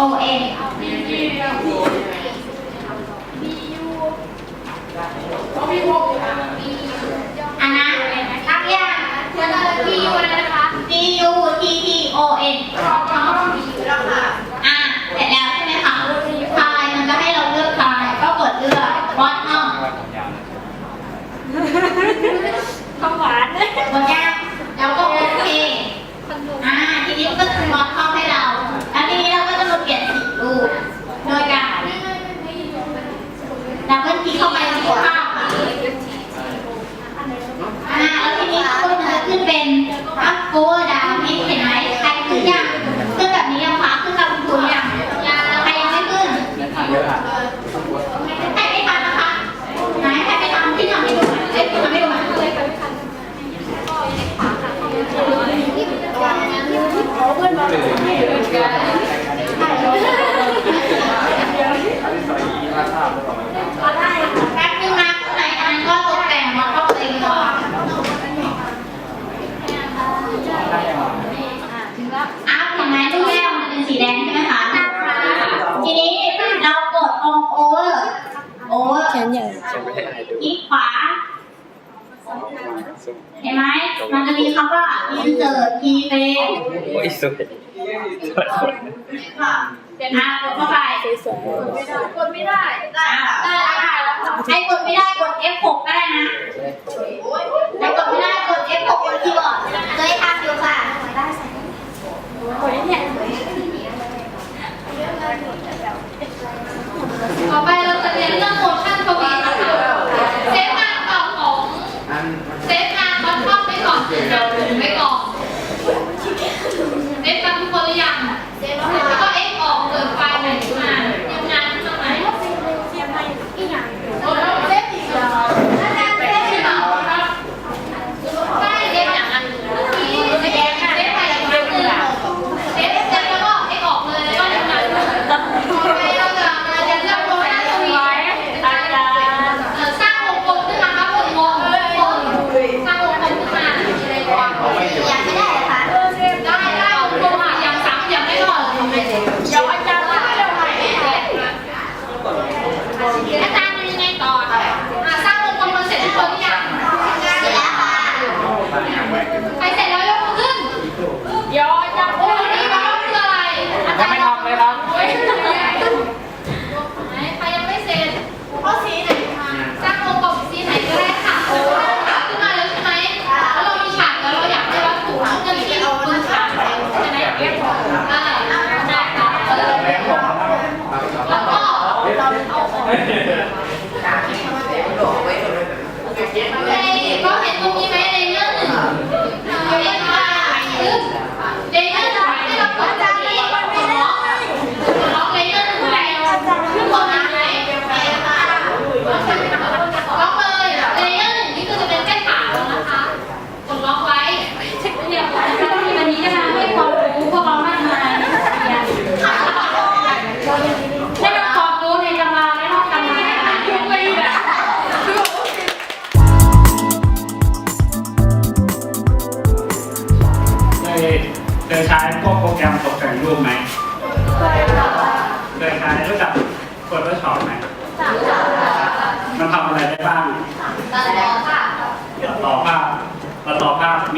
O N B U อันนั้นรักยากเฉลย B U นะคะ มันจะมีคำว่า insert key frame โอ้ยสวยค่ะเป็นอะกดเข้าไปกดไม่ได้กดไม่ได้ได้ได้ให้กดไม่ได้กด F6 ก็ได้นะ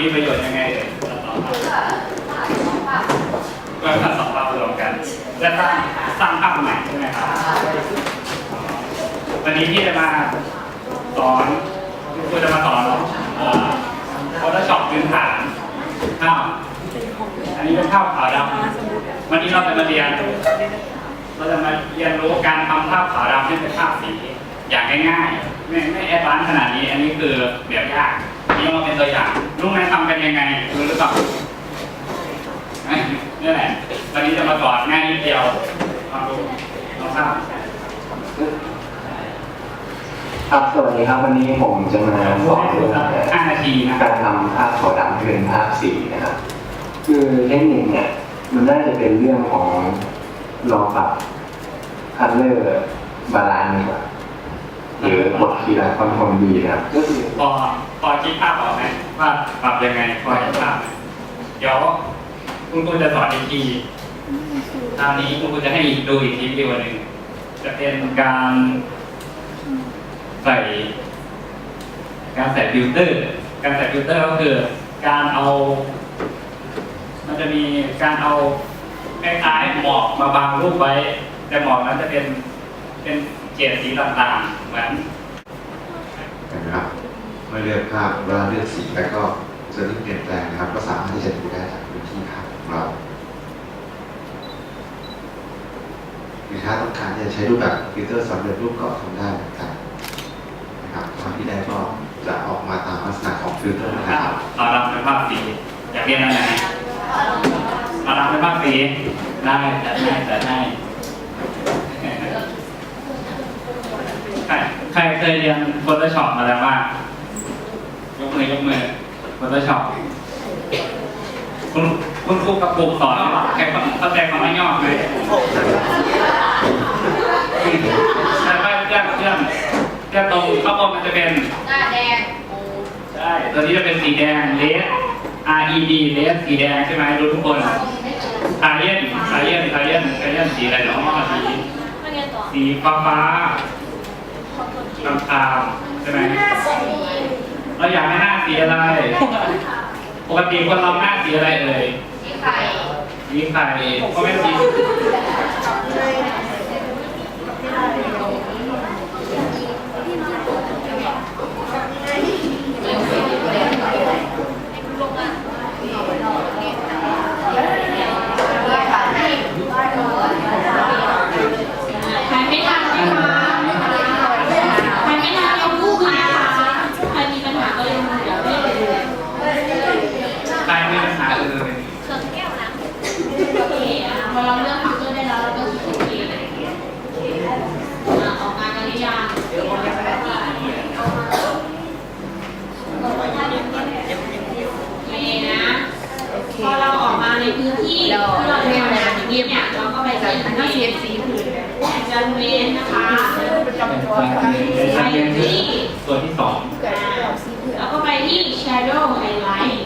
มีประโยชน์ยังไงเอ่ยตัดต่อภาพก็ตัดต่อภาพรวมกัน และสร้างสร้างภาพใหม่ใช่ไหมครับวันนี้พี่จะมาสอนคุณจะมาสอนเอ่อ Photoshop พื้นฐานภาพอันนี้เป็นภาพขาวดำวันนี้เราจะมาเรียนเราจะมาเรียนรู้การทำภาพขาวดำให้เป็นภาพสีอย่างง่ายๆไม่ไม่แอดวานซ์ขนาดนี้ อันนี้คือแบบยาก นี่เอามาเป็นตัวอย่างรู้ไหมทำกันยังไงรู้หรือเปล่านี่แหละวันนี้จะมาสอนง่ายนิดเดียวลองดูลองทราบครับสวัสดีครับวันนี้ผมจะมาสอนเรื่องห้านาทีนะคการรับทำภาพขาวดำให้เป็นภาพสีนะครับคือเทคนิคเนี่ยมันน่าจะเป็นเรื่องของลองปรับคัลเลอร์บาลานซ์ดีกว่า หรือกดคีย์และคอนโทรลบีนะครับก็คือพอพอคิดภาพออกไหมว่าปรับยังไงพอเห็นภาพเดี๋ยวคุณครูจะสอนอีกทีคราวนี้คุณครูจะให้ดูอีกทีวิดีโอหนึ่งจะเป็นการใส่การใส่ฟิลเตอร์ การใส่ฟิลเตอร์ก็คือการเอา มันจะมีการเอาคล้ายๆหมอกมาบังรูปไว้ แต่หมอกนั้นจะเป็นเป็น เฉดสีต่างๆเหมือนนะครับเมื่อเลือกภาพเวลาเลือกสีแล้วก็จะที่เปลี่ยนแปลงนะครับ ก็สามารถที่จะดูได้จากพื้นที่ภาพของเราหรือถ้าต้องการที่จะใช้รูปแบบฟิลเตอร์สำเร็จรูปก็ทำได้เหมือนกันนะครับภาพที่ได้ก็จะออกมาตามลักษณะของฟิลเตอร์นะภาครัพบเราดำเป็นภาพสีอยากเรียนอะไรเราดำเป็นภาพสีได้แต่ให้แต่ให้ ใครใครเคยเรียน Photoshop มาแล้วบ้างยกมือยกมือ Photoshop คุณคุณครูกับปลูกสอนใครเข้าใจคำว่าย่อไหมใช่ไหมเพื่อนเพื่อนเพื่อนตรงข้างบนมันจะเป็น หน้าแดงใช่ ตัวนี้จะเป็นสีแดง red R E D red สีแดงใช่ไหมรู้ทุกคนทาเย็นทาเย็นทาเย็นทาเย็นสีอะไรเนาะสี ไม่ไงต่อ สีฟ้าฟ้า คำคามใช่ไหมเราอยากให้หน้าสีอะไร ปกติคนเราหน้าสีอะไรเอ่ย สีไข่ สีไข่ก็ไม่สี ใครไม่ทันนะคะใครไม่ทันยกมือขึ้นนะคะใครมีปัญหาก็ยกมือเดี๋ยวไม่เลย ใครไม่มีปัญหาเลย โอเคอะพอเราเลือกฟิลเตอร์ได้แล้วเราก็คลิกโอเคอะออกงานกันหรือยังโอเคนะ พอเราออกมาในพื้นที่ที่เราจะทำงานอย่างนี้เนี่ย เราก็ไปที่อันนี้จันเวนนะคะไปที่ตัวที่สองแล้วก็ไปที่ shadow highlight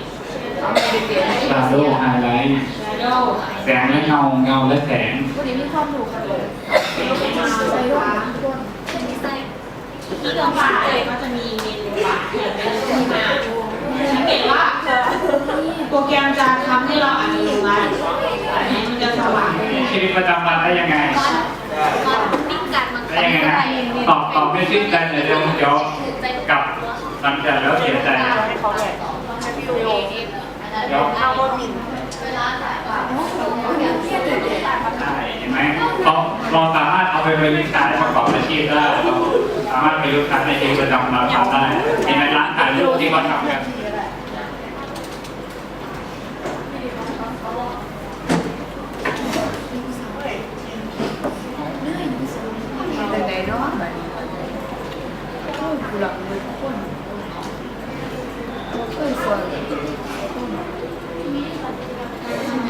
shadow highlight shadow แสงและเงา เงาและแสงที่กระบาดก็จะมีเมนูบาร์เขียนเป็นชื่อมาสังเกตว่า โปรแกรมจะทำให้เราอ่านเมนูไว้อันนี้มันจะสว่าง ชีวิตประจำวันได้ยังไง ได้ยังไงนะตอบตอบ ไม่ชื่นใจเลยเดี๋ยวเดี๋ยวกลับหลังจากแล้วเสียใจเดี๋ยวใช่เห็นไหมเราเราสามารถเอาไปประยุกต์ใช้ประกอบอาชีพได้ สามารถประยุกต์ใช้ในชีวิตประจำวันทำได้เห็นไหมร้านขายลูกที่เขาทำกัน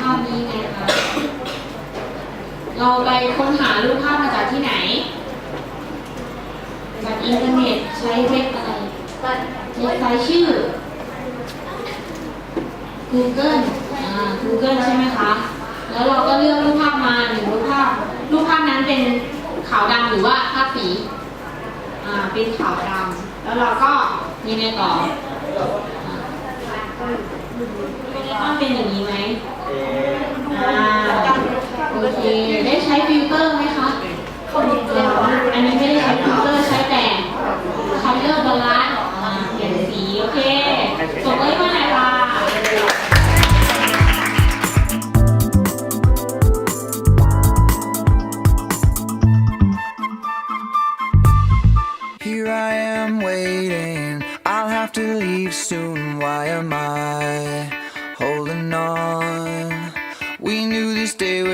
ภาพนี้ไงคะเราไปค้นหารูปภาพมาจากที่ไหน จากอินเทอร์เน็ตใช้เว็บอะไรเว็บไซต์ชื่อ Google อ่า Google ใช่ไหมคะ แล้วเราก็เลือกรูปภาพมาหนึ่งรูปภาพ รูปภาพนั้นเป็นขาวดำหรือว่าภาพสี เป็นขาวดำแล้วเราก็ยังไงต่ออ่าต้องเป็นอย่างนี้ไหมอ่าโอเคได้ใช้ฟิลเตอร์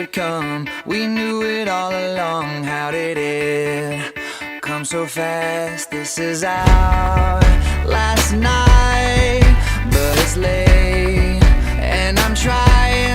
would come. We knew it all along. How did it come so fast? This is our last night, but it's late, and I'm trying.